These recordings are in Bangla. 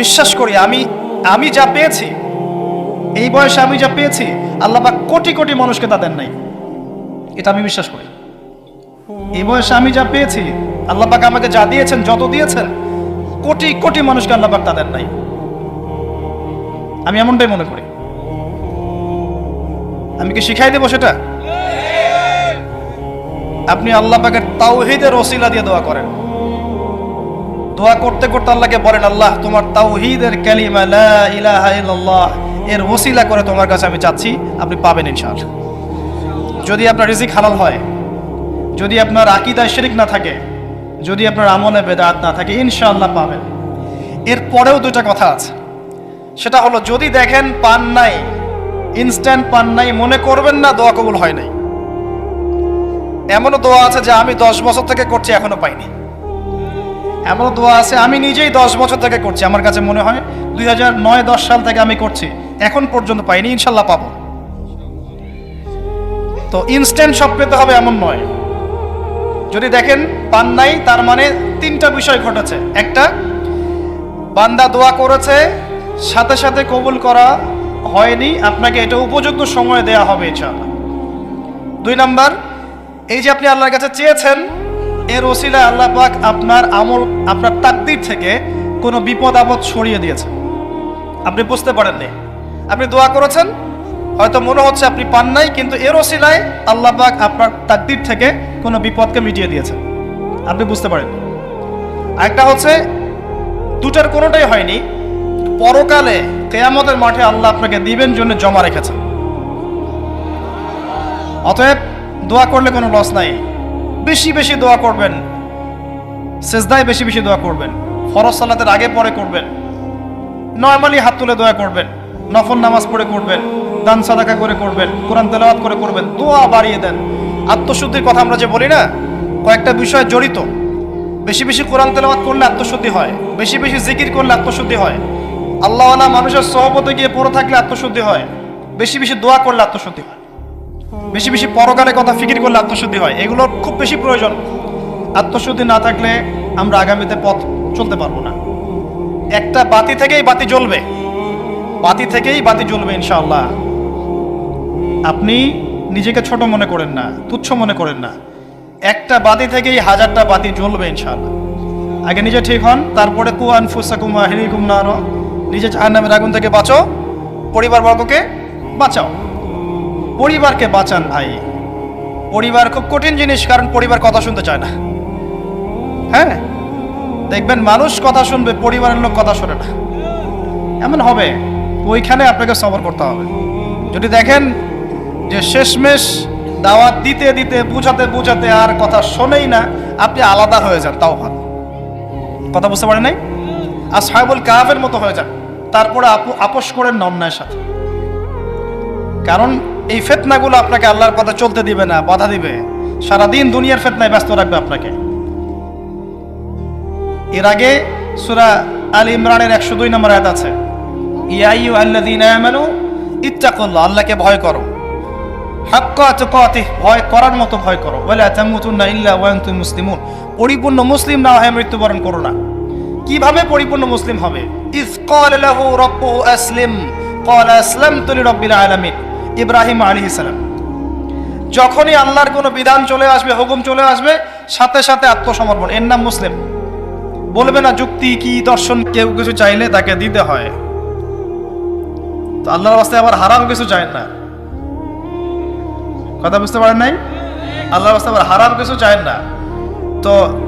বিশ্বাস করি, আমি আমি যা পেয়েছি, এই বয়সে আমি যা পেয়েছি, আল্লাহ পাক কোটি কোটি মানুষকে তা দেন নাই। এটা আমি বিশ্বাস করি। এই বয়সে আমি যা পেয়েছি, আল্লাহ পাক আমাকে যা দিয়েছেন, যত দিয়েছেন, কোটি কোটি মানুষকে আল্লাহ পাক তা দেন নাই। আমি এমনটাই মনে করি। আমি কি শিখাই দেবো সেটা? আপনি আল্লাহ পাকের তাওহিদের ওসিলা দিয়ে দোয়া করেন। দোয়া করতে করতে আল্লাহকে বলেন, আল্লাহ, তোমার তাওহিদের ইলাহা ইল্লাল্লাহ, এর ওসিলা করে তোমার কাছে আমি চাচ্ছি, আপনি পাবেন ইনশাআল্লাহ। যদি আপনার রিজিক হালাল হয়, যদি আপনার আকিদায় শিরিক না থাকে, যদি আপনার আমলে বেদাত না থাকে, ইনশাআল্লাহ পাবেন। এর পরেও দুটা কথা আছে। সেটা হলো, যদি দেখেন পান নাই ইনস্ট্যান্ট পান নাই, মনে করবেন না দোয়া কবুল হয় নাই। এমনও দোয়া আছে যে আমি দশ বছর থেকে করছি এখনও পাইনি। এমনও দোয়া আছে, আমি নিজেই দশ বছর থেকে করছি। আমার কাছে মনে হয় দুই হাজার নয়, দশ সাল থেকে আমি করছি। এখন পর্যন্ত পাইনি, ইনশাল্লাহ পাবো। তো ইনস্ট্যান্ট সব পেতে হবে এমন নয়। যদি দেখেন পান নাই তার মানে তিনটা বিষয় ঘটেছে। একটা, বান্দা দোয়া করেছে, সাথে সাথে কবুল করা হয়নি, আপনাকে এটা উপযুক্ত সময় দেয়া হবে ইনশাআল্লাহ দুই নাম্বার, এই যে আপনি আল্লাহর কাছে চেয়েছেন এর ওসিলা আল্লাহ পাক আপনার আমল, আপনার তাকদির থেকে কোনো বিপদ আপদ সরিয়ে দিয়েছে আপনি বুঝতে পারেননি। আপনি দোয়া করেছেন, হয়তো মনে হচ্ছে আপনি পান নাই, কিন্তু এর ওসিলায় আল্লাহ পাক আপনার তাকদির থেকে কোনো বিপদকে মিটিয়ে দিয়েছেন। আপনি বুঝতে পারেন একটা হচ্ছে, দুটার কোনোটাই হয়নি। পরকালে কেয়ামতের মাঠে আল্লাহ আপনাকে দিবেন জন্য জমা রেখেছেন। অতএব দোয়া করলে কোনো লস নাই। বেশি বেশি দোয়া করবেন। সেজদায় বেশি বেশি দোয়া করবেন। ফরজ সালাতের আগে পরে করবেন। নর্মালি হাত তুলে দোয়া করবেন। নফল নামাজ পড়ে করবেন। দান সাদাকা করে করবেন। কোরআন তেলাওয়াত করে করবেন। দোয়া বাড়িয়ে দেন। আত্মশুদ্ধির কথা আমরা যে বলি না, কয়েকটা বিষয় জড়িত। বেশি বেশি কোরআন তেলাওয়াত করলে আত্মশুদ্ধি হয়। বেশি বেশি জিকির করলে আত্মশুদ্ধি হয়। আল্লাহওয়ালা মানুষের সহপতে গিয়ে পড়ে থাকলে আত্মশুদ্ধি হয়। বেশি বেশি দোয়া করলে আত্মশুদ্ধি হয়। বেশি বেশি পরকালের কথা ফিকির করলে আত্মশুদ্ধি হয়। এগুলোর খুব বেশি প্রয়োজন। আত্মশুদ্ধি না থাকলে আমরা আগামীতে পথ চলতে পারব না। একটা বাতি থেকেই বাতি জ্বলবে। বাতি থেকেই বাতি জ্বলবে ইনশাআল্লাহ। আপনি নিজেকে ছোট মনে করেন না, তুচ্ছ মনে করেন না। একটা বাতি থেকেই হাজারটা বাতি জ্বলবে ইনশাআল্লাহ। আগে নিজে ঠিক হন, তারপরে কু আনফুসাকুম আহিরিকুম নার। নিজে জাহান্নামের আগুন থেকে বাঁচো। পরিবারবর্গকে বাঁচাও। পরিবারকে বাঁচান ভাই। পরিবার খুব কঠিন জিনিস, কারণ পরিবার কথা শুনতে চায় না। হ্যাঁ? দেখবেন মানুষ কথা শুনবে, পরিবারের লোক কথা শোনে না। এমন হবে ওইখানে আপনাকে সবর করতে হবে। যদি দেখেন যে শেষমেশ দাওয়াত দিতে দিতে, বুঝাতে বুঝাতে আর কথা শোনেই না, আপনি আলাদা হয়ে যান, তাও ভালো। কথা বুঝতে পারেন নাই? আর সাহেবুল কাহাবের মতো হয়ে যান। তারপরে আপু আপোষ করেন না অন্যায়ের সাথে। কারণ এই ফেতনাগুলো আপনাকে আল্লাহর পথে চলতে দিবে না, বাধা দিবে। সারাদিন দুনিয়ার ফেতনায় ব্যস্ত রাখবে আপনাকে। এর আগে সুরা আল ইমরানের একশো দুই নম্বর আয়াত আছে ইয়াইউ আল্লাযীনা আমানু ইত্তাকুল্লাহ আল্লাহকে ভয় করো। হাক্কা তুকাতিহ, ভয় করার মতো ভয় করো। ওয়ালা তামুতুন্না ইল্লা ওয়া আনতুম মুসলিমুন পরিপূর্ণ মুসলিম না হয়ে মৃত্যুবরণ করো না। কীভাবে পরিপূর্ণ মুসলিম হবে? ইজ ক্বাল লাহু রাব্বুহু আসলিম ক্বাল আসলামতু লিরাব্বিল আলামিন ইব্রাহিম আলী সালাম। যখনই আল্লাহর কোনো বিধান চলে আসবে, হুকুম চলে আসবে, সাথে সাথে আত্মসমর্পণ। এর নাম মুসলিম। বলবে না যুক্তি কি, দর্শন, কেউ কিছু চাইলে তাকে দিতে হয়। তো আল্লাহর রাস্তায় আবার হারাম কিছু চায় না। কথা বুঝতে পারেন নাই? আল্লাহর রাস্তায় আবার হারাম কিছু চায় না। তো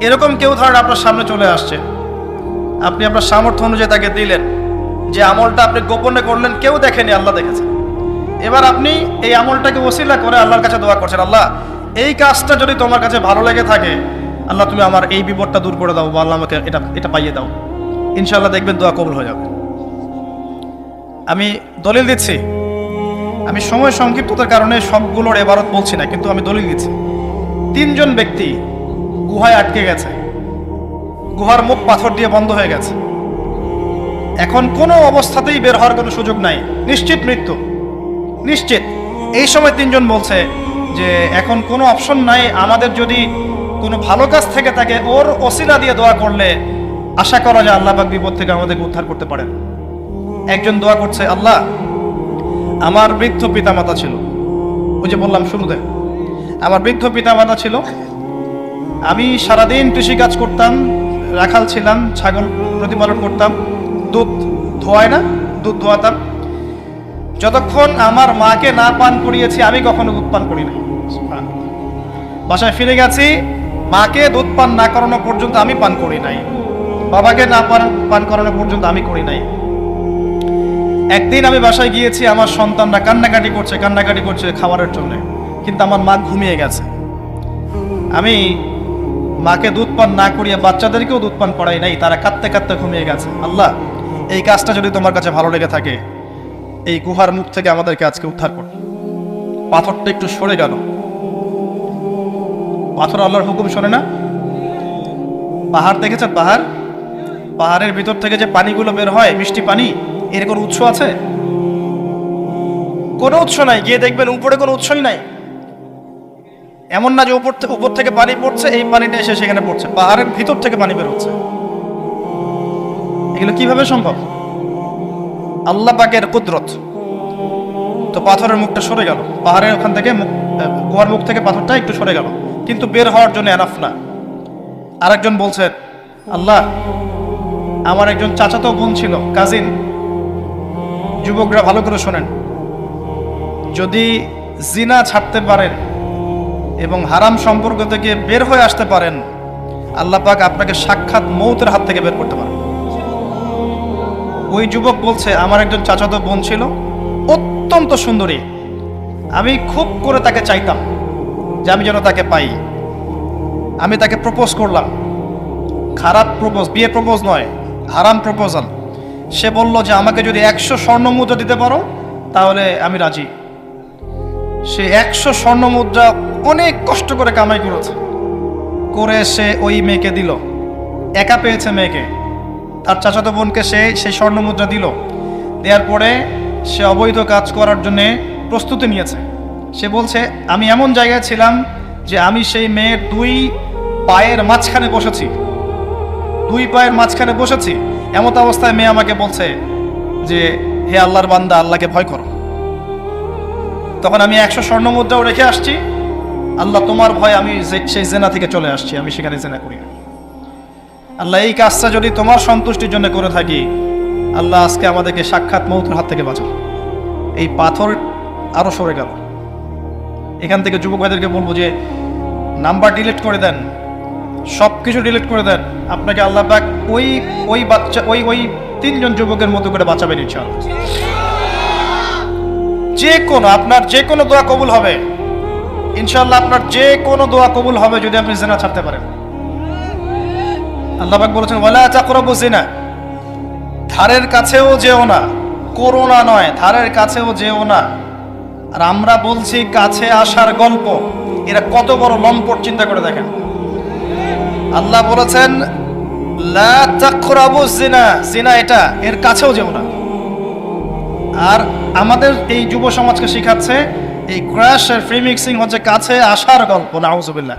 এরকম কেউ ধরেন আপনার সামনে চলে আসছে। আপনি আপনার সামর্থ্য অনুযায়ী তাকে দিলেন। যে আমলটা আপনি গোপনে করলেন, কেউ দেখেনি, আল্লাহ দেখেছে এবার আপনি এই আমলটাকে ওসিলা করে আল্লাহর কাছে দোয়া করছেন, আল্লাহ, এই কাজটা যদি তোমার কাছে ভালো লেগে থাকে, আল্লাহ, তুমি আমার এই বিপদটা দূর করে দাও বা আল্লাহ, আমাকে এটা এটা পাইয়ে দাও। ইনশাল্লাহ দেখবেন দোয়া কবুল হয়ে যাবে। আমি দলিল দিচ্ছি। আমি সময় সংক্ষিপ্ততার কারণে সবগুলোর এবারত বলছি না, কিন্তু আমি দলিল দিচ্ছি। তিনজন ব্যক্তি গুহায় আটকে গেছে। গুহার মুখ পাথর দিয়ে বন্ধ হয়ে গেছে। এখন কোনো অবস্থাতেই বের হওয়ার কোনো সুযোগ নাই। নিশ্চিত মৃত্যু। নিশ্চিত। এই সময় তিনজন বলছে যে এখন কোনো অপশন নাই, আমাদের যদি কোনো ভালো কাজ থেকে থাকে, ওর অসিলা দিয়ে দোয়া করলে আশা করা যায় আল্লাহ পাক বিপদ থেকে আমাদেরকে উদ্ধার করতে পারেন। একজন দোয়া করছে, আল্লাহ, আমার বৃদ্ধ পিতামাতা ছিল। ওই যে বললাম শুরুতে আমার বৃদ্ধ পিতামাতা ছিল। আমি সারাদিন কৃষিকাজ করতাম, রাখাল ছিলাম, ছাগল প্রতিপালন করতাম। দুধ ধোয়ায় না, দুধ ধোয়াতাম। যতক্ষণ আমার মাকে না পান করিয়েছি আমি কখনো দুধ পান করি নাই। বাসায় ফিরে গেছি মাকে দুধ পান না করানো পর্যন্ত আমি পান করি নাই। বাবাকে না পান পান করানো পর্যন্ত আমি করি নাই। একদিন আমি বাসায় গিয়েছি আমার সন্তানরা কান্নাকাটি করছে কান্নাকাটি করছে খাবারের জন্য। কিন্তু আমার মা ঘুমিয়ে গেছে। আমি মাকে দুধ পান না করিয়ে বাচ্চাদেরকেও দুধ পান করাই নাই তারা কাঁদতে কাঁদতে ঘুমিয়ে গেছে। আল্লাহ এই কাজটা যদি তোমার কাছে ভালো লেগে থাকে এই গুহার মুখ থেকে আমাদেরকে আজকে উদ্ধার কর। পাথরটা একটু সরে গেল। পাথর আল্লাহর হুকুম শোনে না? পাহাড় দেখেছেন পাহাড়? পাহাড়ের ভিতর থেকে যে পানিগুলো বের হয়, মিষ্টি পানি, এর কোনো উৎস আছে? কোনো উৎস নাই। গিয়ে দেখবেন উপরে কোনো উৎসই নাই। এমন না যে উপর থেকে উপর থেকে পানি পড়ছে, এই পানিটা এসে সেখানে পড়ছে। পাহাড়ের ভিতর থেকে পানি বের হচ্ছে। এগুলো কীভাবে সম্ভব? আল্লাহ পাকের কুদরত। তো পাথরের মুখটা সরে গেল। পাহাড়ের ওখান থেকে মুখ মুখ থেকে পাথরটা একটু সরে গেল। কিন্তু বের হওয়ার জন্য এনাফ না। আরেকজন বলছেন আল্লাহ, আমার একজন চাচাতো বোন ছিল, কাজিন। যুবকরা ভালো করে শোনেন। যদি জিনা ছাড়তে পারেন এবং হারাম সম্পর্ক থেকে বের হয়ে আসতে পারেন, আল্লাহ পাক আপনাকে সাক্ষাৎ মৌতের হাত থেকে বের করতে পারেন। ওই যুবক বলছে, আমার একজন চাচাতো বোন ছিল, অত্যন্ত সুন্দরী। আমি খুব করে তাকে চাইতাম যে আমি যেন তাকে পাই। আমি তাকে প্রপোজ করলাম। খারাপ প্রপোজ বিয়ে প্রপোজ নয়, হারাম প্রপোজাল সে বলল যে, আমাকে যদি একশো স্বর্ণ মুদ্রা দিতে পারো, তাহলে আমি রাজি। সে একশো স্বর্ণ মুদ্রা অনেক কষ্ট করে কামাই করেছে। করে সে ওই মেয়েকে দিল। একা পেয়েছে মেয়েকে। তার চাচাতো বোনকে সে সেই স্বর্ণ মুদ্রা দিল। দেওয়ার পরে সে অবৈধ কাজ করার জন্যে প্রস্তুতি নিয়েছে। সে বলছে, আমি এমন জায়গায় ছিলাম যে আমি সেই মেয়ের দুই পায়ের মাঝখানে বসেছি। দুই পায়ের মাঝখানে বসেছি। এমত অবস্থায় মেয়ে আমাকে বলছে যে, হে আল্লাহর বান্দা, আল্লাহকে ভয় করো। তখন আমি একশো স্বর্ণ মুদ্রাও রেখে আসছি। আল্লাহ তোমার ভয় আমি সেই জেনা থেকে চলে আসছি। আমি সেখানে জেনা করি না। আল্লাহ, এই কাজটা যদি তোমার সন্তুষ্টির জন্য করে থাকি, আল্লাহ আজকে আমাদেরকে সাক্ষাৎ মৌতের হাত থেকে বাঁচাও এই পাথর আরও সরে গেল। এখান থেকে যুবক ভাইদেরকে বলব যে, নাম্বার ডিলিট করে দেন সব কিছু ডিলিট করে দেন। আপনাকে আল্লাহ পাক ওই ওই বাচ্চা, ওই ওই তিনজন যুবকের মতো করে বাঁচাবেন ইনশাআল্লাহ। যে কোনো, আপনার যে কোনো দোয়া কবুল হবে। ইনশাল্লাহ আপনার যে কোনো দোয়া কবুল হবে যদি আপনি জেনা ছাড়তে পারেন। আল্লাহ পাক বলেছেন, ওয়ালা চাকরাবু জিনা ধারের কাছেও যেও না করোনা নয়, ধারের কাছেও যেও না। আর আমরা বলছি, কাছে আসার গল্প, এরা কত বড় লম্পট চিন্তা করে দেখেন। আল্লাহ বলেছেন, লা তাকরাবু জিনা জিনা এটা, এর কাছেও যেও না। আর আমাদের এই যুব সমাজকে শিখাচ্ছে, এই ক্র্যাশ আর ফ্রি মিক্সিং হচ্ছে কাছে আসার গল্প, নাউজুবিল্লাহ।